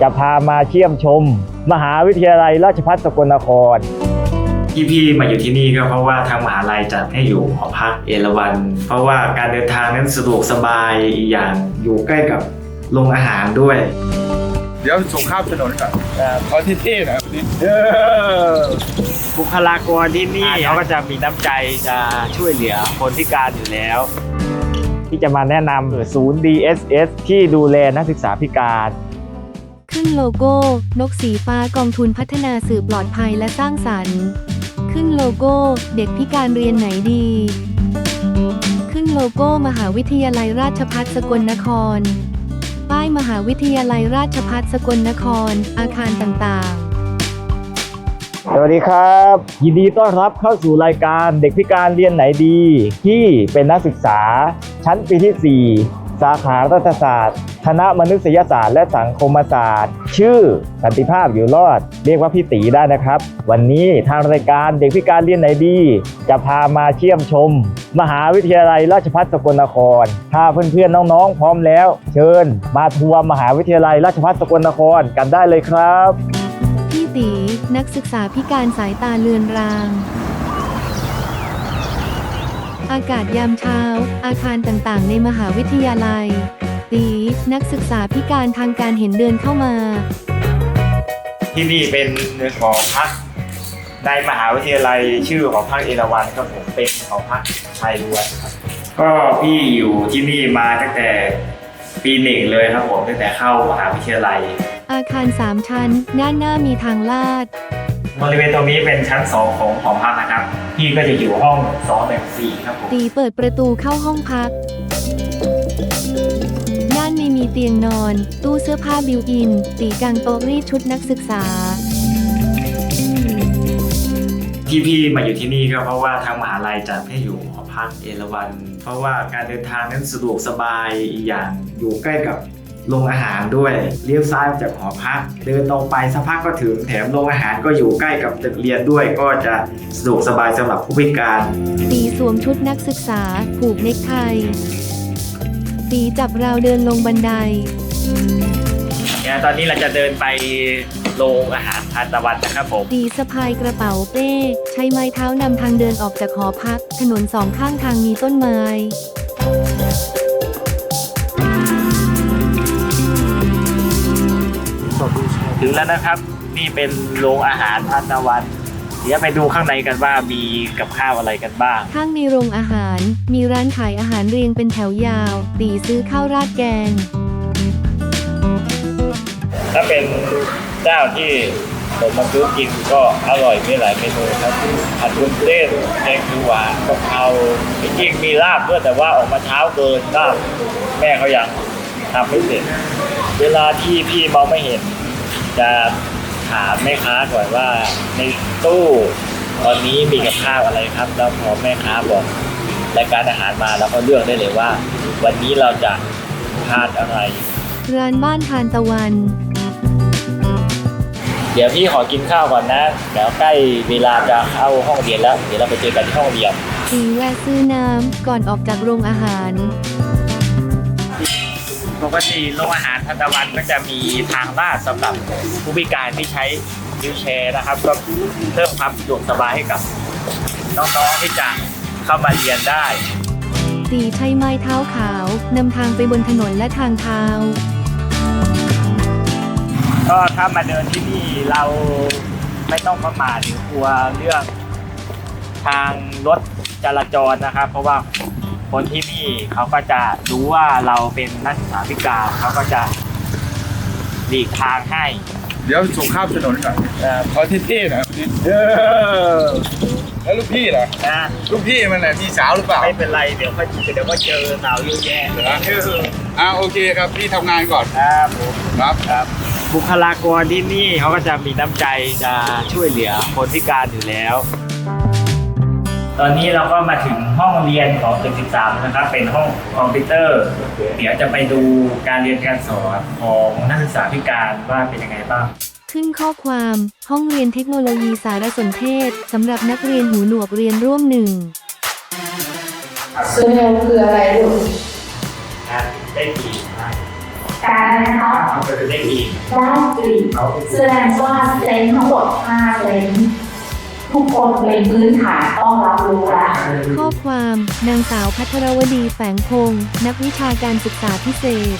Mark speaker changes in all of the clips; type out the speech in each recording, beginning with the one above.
Speaker 1: จะพามาเชี่ยมชม มหาวิทยาลัยราชภัฏสกลนคร
Speaker 2: ที่พี่มาอยู่ที่นี่ก็เพราะว่าทางมหาลัยจัดให้อยู่หอพักเอราวัน เพราะว่าการเดินทางนั้นสะดวกสบายอีกอย่างอยู่ใกล้กับโรงอาหารด้วย
Speaker 3: เดี๋ยวส่งข้ามถนนก่อนขอที่เท่ๆหนะนี่
Speaker 1: บุคลากรที่นี่เขาก็จะมีน้ำใจจะช่วยเหลือคนพิการอยู่แล้ว ที่จะมาแนะนำศูนย์ DSS ที่ดูแลนักศึกษาพิการ
Speaker 4: ขึ้นโลโก้ นกสีฟ้ากองทุนพัฒนาสื่อปลอดภัยและสร้างสรรค์ ขึ้นโลโก้ เด็กพิการเรียนไหนดี ขึ้นโลโก้มหาวิทยาลัยราชภัฏสกลนคร ป้ายมหาวิทยาลัยราชภัฏสกลนคร อาคารต่างๆ
Speaker 1: สวัสดีครับ ยินดีต้อนรับเข้าสู่รายการเด็กพิการเรียนไหนดี ที่เป็นนักศึกษาชั้นปีที่ 4 สาขารัฐศาสตร์ คณะมนุษยศาสตร์และสังคมศาสตร์ ชื่อสันติภาพอยู่รอด เรียกว่าพี่ตีได้นะครับ วันนี้ทางรายการเด็กพิการเรียนไหนดี จะพามาเชี่ยมชม มหาวิทยาลัยราชภัฏสกลนคร ถ้าเพื่อนๆน้องๆ พร้อมแล้ว เชิญ มาทัวร์มหาวิทยาลัยราชภัฏสกลนครกันได้เลยครับ
Speaker 4: พี่ตีนักศึกษาพิการสายตาเลือนราง อากาศยามเช้า อาคารต่างๆ ในมหาวิทยาลัย ตีนักศึกษาพิการทางการเห็นเดินเข้ามา
Speaker 2: ที่นี่เป็นหอพักในมหาวิทยาลัยชื่อหอพักเอราวัณครับผมเป็นหอพักชายล้วนครับก็พี่อยู่ที่นี่มาตั้งแต่ปีหนึ่งเลยครับผมตั้งแต่เข้ามหาวิทยาลัย
Speaker 4: อาคาร3ชั้นด้านหน้ามีทางลาด
Speaker 2: บริเวณตรงนี้เป็นชั้น 2 ของหอพักนะครับ พี่ก็จะอยู่ห้อง2แบบ4ครับผม
Speaker 4: ตีเปิดประตูเข้าห้องพัก ด้านในมีเตียงนอน ตู้เสื้อผ้าบิวอิน ตีกางโต๊ะรีดชุดนักศึกษา
Speaker 2: ที่พี่มาอยู่ที่นี่ก็เพราะว่าทางมหาลัยจัดให้อยู่หอพักเอราวัน เพราะว่าการเดินทางนั้นสะดวกสบายอีกอย่างอยู่ใกล้กับ โรงอาหารด้วยเลี้ยวซ้ายจากหอพัก เดินตรงไปสักพักก็ถึงแถมโรงอาหารก็อยู่ใกล้กับตึกเรียนด้วย ก็จะสะดวกสบายสำหรับผู้พิการ
Speaker 4: ตีสวมชุดนักศึกษาผูกเนคไทตีจับราวเดินลงบันได
Speaker 2: เนี่ยตอนนี้เราจะเดินไปโรงอาหารทานตะวันนะครับผม
Speaker 4: ตีสะพายกระเป๋าเป้ ใช้ไม้เท้านำทางเดินออกจากหอพัก ถนนสองข้างทางมีต้นไม้
Speaker 2: ถึงแล้วนะครับ นี่เป็นโรงอาหารทานตะวันเดี๋ยวไปดูข้างในกันว่ามีกับข้าวอะไรกันบ้าง
Speaker 4: ข้างในโรงอาหาร มีร้านขายอาหารเรียงเป็นแถวยาว ตีซื้อข้าวราดแกง
Speaker 2: ถ้าเป็นเจ้าที่ผมมาซื้อกินก็อร่อยมีหลายเมนูครับผัดวุ้นเส้นแกงเขียวหวานกะเพราจริงๆมีลาบด้วยแต่ว่าออกมาเช้าเกินลาบแม่เขายังทำไม่เสร็จ เวลาที่พี่มองไม่เห็น จะถามแม่ค้าก่อนว่าในตู้ตอนนี้มีกับข้าวอะไรครับ แล้วพอแม่ค้าบอกรายการอาหารมาเราก็เลือกได้เลยว่า วันนี้เราจะทานอะไร
Speaker 4: ร้านบ้านทานตะวัน
Speaker 2: เดี๋ยวพี่ขอกินข้าวก่อนนะเดี๋ยวใกล้เวลาจะเข้าห้องเรียนแล้ว เดี๋ยวเราไปเจอกันที่ห้องเรียน
Speaker 4: ตีแวะซื้อน้ำก่อนออกจากโรงอาหาร
Speaker 2: ปกติโรงอาหารทันตะวันก็จะมีทางลาดสำหรับผู้พิการที่ใช้วิวแชร์นะครับ ก็เพิ่มความสะดวกสบายให้กับน้องๆที่จะเข้ามาเรียนได้
Speaker 4: ตีใช้ไม้เท้าขาวนำทางไปบนถนนและทางเท้า
Speaker 2: ก็ถ้ามาเดินที่นี่เราไม่ต้องประมาทหรือกลัวเรื่องทางรถจราจรนะครับ เพราะว่า คนที่นี่เขาก็จะรู้ว่าเราเป็นนักศึกษาพิการเขาก็จะหลีกทางให้
Speaker 3: เดี๋ยวส่งข้ามถนนก่อนขอที่เท่ๆหนะนี่แล้วลูกพี่ล่ะ
Speaker 2: นะ
Speaker 3: ลูกพี่มันน่ะมีสาวหรือเปล่า
Speaker 2: ไม่เป็นไรเดี๋ยวก็เดี๋ยวก็เจอสาวเยอะแยะ
Speaker 3: เหรออ่าโอเคครับพี่ทำงานก่อน
Speaker 2: ครับผม
Speaker 3: ครับ
Speaker 2: ครับบุคลากรที่นี่เขาก็จะมีน้ำใจจะช่วยเหลือคนพิการอยู่แล้ว ตอนนี้เราก็มาถึงห้องเรียนของตึก13 นะครับ เป็นห้องคอมพิวเตอร์ เดี๋ยวจะไปดูการเรียนการสอนของนักศึกษาพิการว่าเป็นยังไงบ้าง
Speaker 4: ขึ้นข้อความห้องเรียนเทคโนโลยีสารสนเทศสำหรับนักเรียนหูหนวกเรียนร่วมหนึ่ง
Speaker 5: ซูโนคืออะไรลูก
Speaker 2: นะได้กี่นะ
Speaker 6: การอะไรนะคะ
Speaker 7: ได้อีก
Speaker 6: ได้กลิ่นแสดงว่าเลนส์ทั้งหมด5เลนส์ ทุกคนเป็นพื้นฐานต้องรับรู้แล้ว
Speaker 4: ข้อความนางสาวพัทรวดีแฝงพงศ์นักวิชาการศึกษาพิเศษ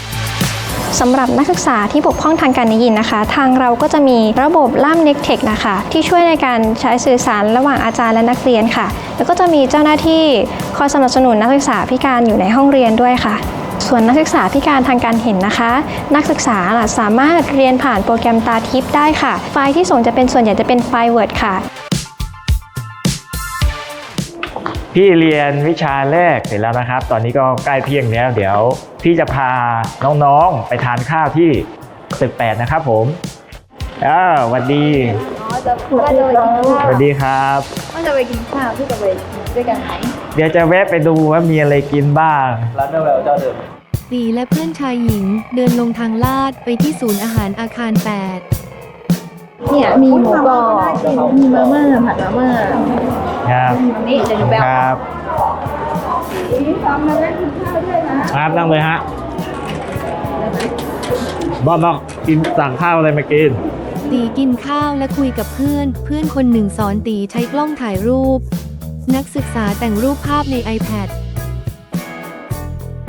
Speaker 8: สำหรับนักศึกษาที่บกพร่องทางการได้ยินนะคะ ทางเราก็จะมีระบบล่ามเน็กเทคนะคะ ที่ช่วยในการใช้สื่อสารระหว่างอาจารย์และนักเรียนค่ะ แล้วก็จะมีเจ้าหน้าที่คอยสนับสนุนนักศึกษาพิการอยู่ในห้องเรียนด้วยค่ะ ส่วนนักศึกษาพิการทางการเห็นนะคะ นักศึกษาล่ะสามารถเรียนผ่านโปรแกรมตาทิพย์ได้ค่ะ ไฟล์ที่ส่งจะเป็นส่วนใหญ่จะเป็นไฟล์ Word ค่ะ
Speaker 2: พี่เรียนวิชาแรกเสร็จแล้วนะครับ ตอนนี้ก็ใกล้เที่ยงแล้วเดี๋ยวพี่จะพาน้องๆไปทานข้าวที่ตึกแปดนะครับผมอ้าวสวัสดี
Speaker 5: ว่าจะว่าจะไปกิน
Speaker 2: ส
Speaker 5: ข้าว
Speaker 2: วัสดีครับ
Speaker 5: ว่าจะไปกินข้าวพี่จะไปด้วยกันไหม
Speaker 2: เดี๋ยวจะแวะไปดูว่ามีอะไรกินบ้าง
Speaker 4: ตีและเพื่อนชายหญิง เดินลงทางลาดไปที่ศูนย์อาหารอาคาร8
Speaker 5: เนี่ยมีหมูกรอบมีมาม่าผัดมาม่า
Speaker 2: ครับ
Speaker 5: นี่เดี๋ยวหนูไป
Speaker 2: ค
Speaker 5: เอา
Speaker 2: รับครับนั่งเลยฮะบอมบอกกินสั่งข้าวอะไรมากิน
Speaker 4: ตีกินข้าวและคุยกับเพื่อน เพื่อนคนหนึ่งสอนตีใช้กล้องถ่ายรูป นักศึกษาแต่งรูปภาพใน iPad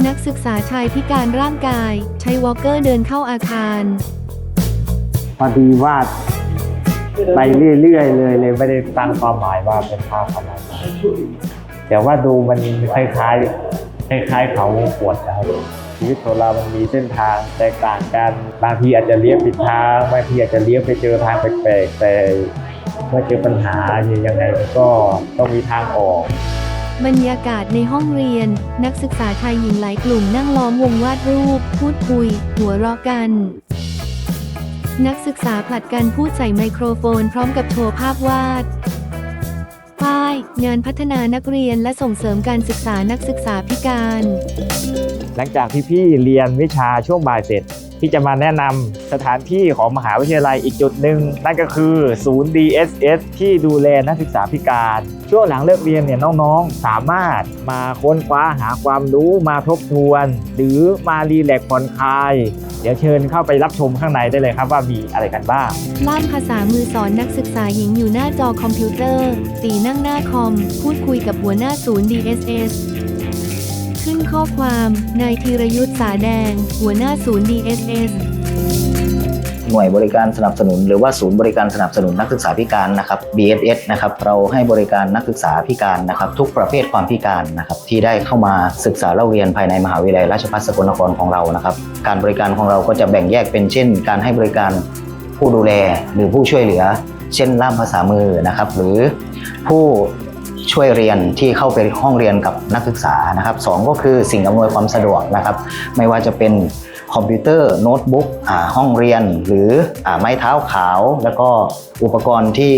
Speaker 4: นักศึกษาชายพิการร่างกาย ใช้วอลเกอร์เดินเข้าอาคาร
Speaker 2: พอดีวาด ไปเรื่อยๆเลยเลยไม่ได้ตั้งความหมายว่าเป็นภาพอะไรแต่ว่าดูมันคล้ายๆคล้ายๆเขาปวดนะครับชีวิตของเรามันมีเส้นทางแตกต่างกันบางทีอาจจะเลี้ยวผิดทางบางทีอาจจะเลี้ยวไปเจอทางแปลกๆแต่เมื่อเจอปัญหายังไงก็ต้องมีทางออก
Speaker 4: บรรยากาศในห้องเรียน นักศึกษาชายหญิงหลายกลุ่มนั่งล้อมวงวาดรูป พูดคุย หัวเราะกัน นักศึกษาผลัดกันพูดใส่ไมโครโฟนพร้อมกับโชว์ภาพวาด ป้าย งานพัฒนานักเรียนและส่งเสริมการศึกษานักศึกษาพิการ
Speaker 2: หลังจากที่พี่เรียนวิชาช่วงบ่ายเสร็จ พี่จะมาแนะนำสถานที่ของมหาวิทยาลัยอีกจุดหนึ่งนั่นก็คือศูนย์ DSS ที่ดูแลนักศึกษาพิการ ช่วงหลังเลิกเรียนเนี่ยน้องๆ สามารถมาค้นคว้าหาความรู้มาทบทวน หรือมารีแลกซ์ผ่อนคลาย ดี๋ยวเชิญเข้าไปรับชมข้างในได้เลยครับว่ามีอะไรกันบ้าง
Speaker 4: ล่ามภาษามือสอนนักศึกษาหญิงอยู่หน้าจอคอมพิวเตอร์ ตีนั่งหน้าคอม พูดคุยกับหัวหน้าศูนย์ DSS ขึ้นข้อความ นายธีรยุทธ์สาแดง หัวหน้าศูนย์ DSS
Speaker 9: หน่วยบริการสนับสนุน หรือว่าศูนย์บริการสนับสนุนนักศึกษาพิการนะครับ BSS นะครับเราให้บริการนักศึกษาพิการนะครับ ทุกประเภทความพิการนะครับที่ได้เข้ามาศึกษาเล่าเรียนภายในมหาวิทยาลัยราชภัฏสกลนครของเรานะครับ การบริการของเราก็จะแบ่งแยกเป็นเช่น การให้บริการผู้ดูแลหรือผู้ช่วยเหลือ เช่นล่ามภาษามือนะครับ หรือผู้ ช่วยเรียนที่เข้าไปห้องเรียนกับนักศึกษานะครับสองก็คือสิ่งอำนวยความสะดวกนะครับ ไม่ว่าจะเป็นคอมพิวเตอร์โน้ตบุ๊กห้องเรียนหรืออไม้เท้าขาว แล้วก็อุปกรณ์ที่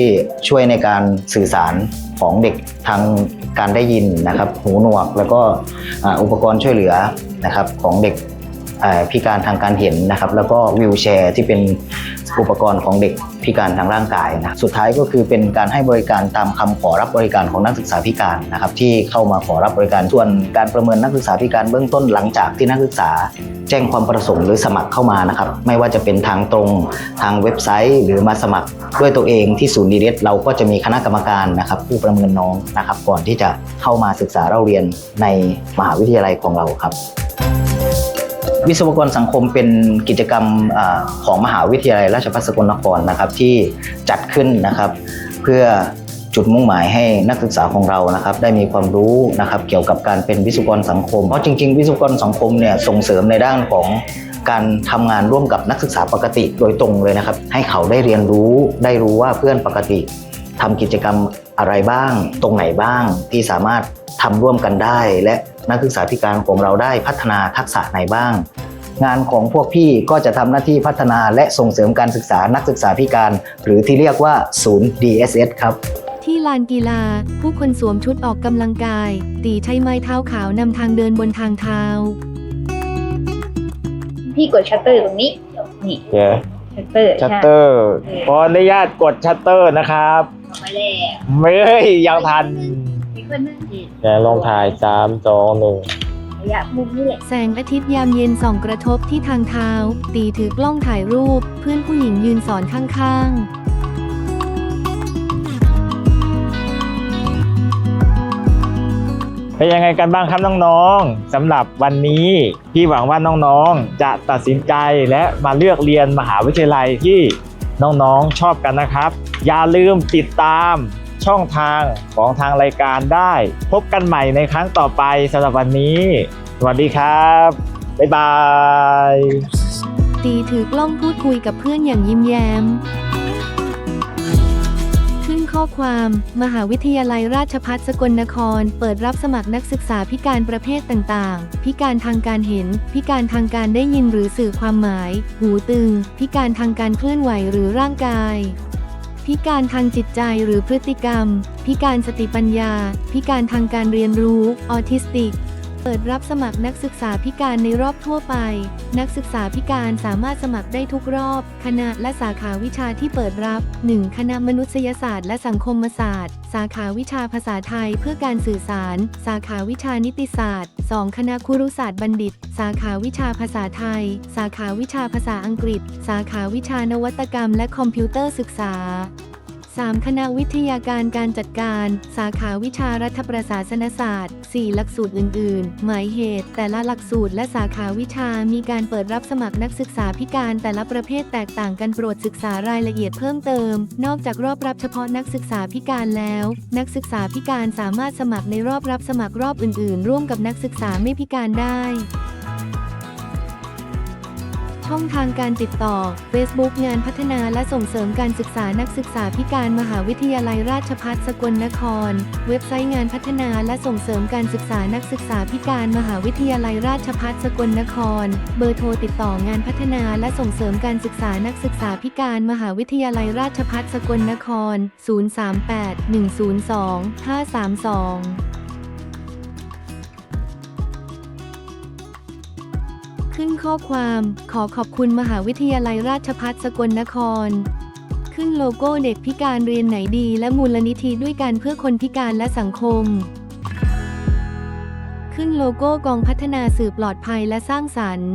Speaker 9: ช่วยในการสื่อสารของเด็กทางการได้ยินนะครับหูหนวก แล้วก็อุปกรณ์ช่วยเหลือนะครับของเด็กพิการทางการเห็นนะครับ แล้วก็วิวแชร์ที่เป็น อุปกรณ์ของเด็กพิการทางร่างกายนะสุดท้ายก็คือเป็นการให้บริการตามคำขอรับบริการของนักศึกษาพิการนะครับที่เข้ามาขอรับบริการส่วนการประเมินนักศึกษาพิการเบื้องต้นหลังจากที่นักศึกษา แจ้งความประสงค์หรือสมัครเข้ามานะครับไม่ว่าจะเป็นทางตรงทางเว็บไซต์ หรือมาสมัครด้วยตัวเองที่ศูนย์ดีเดเราก็จะมีคณะกรรมการนะครับผู้ประเมินน้องนะครับก่อนที่จะเข้ามาศึกษาเล่าเรียนในมหาวิทยาลัยของเราครับ วิศวกรสังคมเป็นกิจกรรมอของมหาวิทยาลัยราชภัฏสกลนครนะครับที่จัดขึ้นนะครับ เพื่อจุดมุ่งหมายให้นักศึกษาของเรานะครับ ได้มีความรู้นะครับ เกี่ยวกับการเป็นวิศวกรสังคม เพราะจริง ๆ วิศวกรสังคมเนี่ยส่งเสริมในด้านของการทำงานร่วมกับนักศึกษาปกติโดยตรงเลยนะครับ ให้เขาได้เรียนรู้ได้รู้ว่าเพื่อนปกติทำกิจกรรมอะไรบ้าง ตรงไหนบ้างที่สามารถทำร่วมกันได้และ นักศึกษาพิการของเราได้พัฒนาทักษะไหนบ้าง งานของพวกพี่ก็จะทำหน้าที่พัฒนาและส่งเสริมการศึกษานักศึกษาพิการ หรือที่เรียกว่าศูนย์ DSS ครับ
Speaker 4: ที่ลานกีฬา ผู้คนสวมชุดออกกำลังกาย ตีใช้ไม้เท้าขาวนำทางเดินบนทางเท้า
Speaker 5: พี่กดชัตเตอร์ตรงนี้ นี่
Speaker 2: เดี๋ยว
Speaker 5: ชัตเตอร์
Speaker 2: ชัต
Speaker 5: ใช่
Speaker 2: เตอร์ขออนุญาตกดชัตเตอร์นะครับ
Speaker 5: ไปแล้ว
Speaker 2: ไม่ยังทัน
Speaker 5: มีคนนึงอีก
Speaker 2: เดี๋ยวลองถ่ายสามสองหนึ่ง
Speaker 5: เอระยะมุมนี่แหละ
Speaker 4: แสงอาทิตย์ยามเย็นส่องกระทบที่ทางเท้า ตีถือกล้องถ่ายรูป เพื่อนผู้หญิงยืนสอนข้างๆ
Speaker 2: เป็นยังไงกันบ้างครับน้องๆสำหรับวันนี้พี่หวังว่าน้องๆ จะตัดสินใจและมาเลือกเรียนมหาวิทยาลัยที่น้องๆชอบกันนะครับ อย่าลืมติดตาม ช่องทางของทางรายการได้ พบกันใหม่ในครั้งต่อไปสำหรับวันนี้ สวัสดีครับ บ๊ายบาย
Speaker 4: ตีถือกล้องพูดคุยกับเพื่อนอย่างยิ้มแย้ม ขึ้นข้อความ มหาวิทยาลัยราชภัฏสกลนคร เปิดรับสมัครนักศึกษาพิการประเภทต่างๆ พิการทางการเห็น พิการทางการได้ยินหรือสื่อความหมาย หูตึง พิการทางการเคลื่อนไหวหรือร่างกาย พิการทางจิตใจหรือพฤติกรรม พิการสติปัญญา พิการทางการเรียนรู้ ออทิสติก เปิดรับสมัครนักศึกษาพิการในรอบทั่วไป นักศึกษาพิการสามารถสมัครได้ทุกรอบ คณะและสาขาวิชาที่เปิดรับ 1. คณะมนุษยศาสตร์และสังคมศาสตร์ สาขาวิชาภาษาไทยเพื่อการสื่อสาร สาขาวิชานิติศาสตร์ 2. คณะครุศาสตร์บัณฑิต สาขาวิชาภาษาไทย สาขาวิชาภาษาอังกฤษ สาขาวิชานวัตกรรมและคอมพิวเตอร์ศึกษา 3. คณะวิทยาการการจัดการ สาขาวิชารัฐประศาสนศาสตร์ 4 หลักสูตรอื่น ๆ หมายเหตุ แต่ละหลักสูตรและสาขาวิชามีการเปิดรับสมัครนักศึกษาพิการแต่ละประเภทแตกต่างกันโปรดศึกษารายละเอียดเพิ่มเติม นอกจากรอบรับเฉพาะนักศึกษาพิการแล้ว นักศึกษาพิการสามารถสมัครในรอบรับสมัครรอบอื่น ๆ ร่วมกับนักศึกษาไม่พิการได้ ช่องทางการติดต่อ Facebook งานพัฒนาและส่งเสริมการศึกษานักศึกษาพิการมหาวิทยาลัยราชภัฏสกลนคร เว็บไซต์งานพัฒนาและส่งเสริมการศึกษานักศึกษาพิการมหาวิทยาลัยราชภัฏสกลนคร เบอร์โทรติดต่องานพัฒนาและส่งเสริมการศึกษานักศึกษาพิการมหาวิทยาลัยราชภัฏสกลนคร 038 102 532 ขึ้นข้อความขอขอบคุณมหาวิทยาลัยราชภัฏสกลนคร ขึ้นโลโก้เด็กพิการเรียนไหนดีและมูลนิธิด้วยกันเพื่อคนพิการและสังคม ขึ้นโลโก้กองพัฒนาสื่อปลอดภัยและสร้างสรรค์